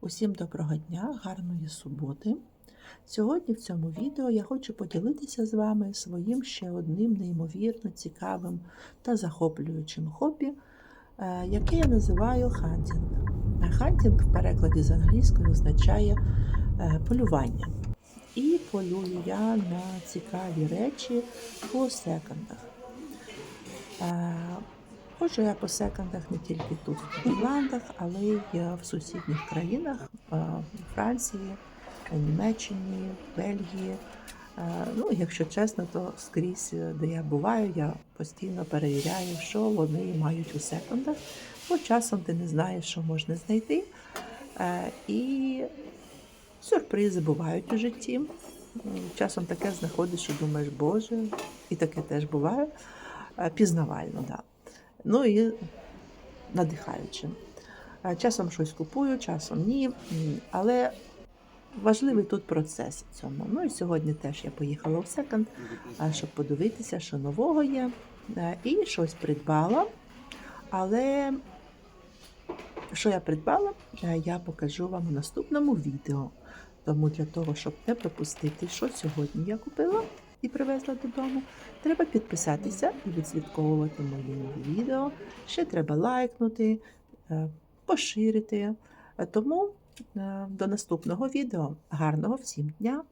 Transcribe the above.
Усім доброго дня, гарної суботи. Сьогодні в цьому відео я хочу поділитися з вами своїм ще одним неймовірно цікавим та захоплюючим хобі, е, яке я називаю хантінг. Хантінг в перекладі з англійської означає е, полювання. І полюю я на цікаві речі по секондах. Ходжу я по секондах не тільки тут, в Нідерландах, але й в сусідніх країнах Франції, Німеччині, Бельгії. Ну, якщо чесно, то скрізь, е, де я буваю, я постійно перевіряю, що вони мають у секондах, бо часом ти не знаєш, що можна знайти. Е, І сюрпризи бувають у житті. Часом таке знаходиш і думаєш, Боже, і таке теж буває. Е, Пізнавально, так. Да. Ну і надихаюче. Е, Часом щось купую, часом ні. Але важливий тут процес цьому. Ну і сьогодні теж я поїхала в секонд, е, щоб подивитися, що нового є. Е, І щось придбала. Але що я придбала, я покажу вам у наступному відео. Тому для того, щоб не пропустити, що сьогодні я купила і привезла додому, треба підписатися і відслідковувати мої нові відео. Ще треба лайкнути, е, поширити. Тому е, до наступного відео. Гарного всім дня!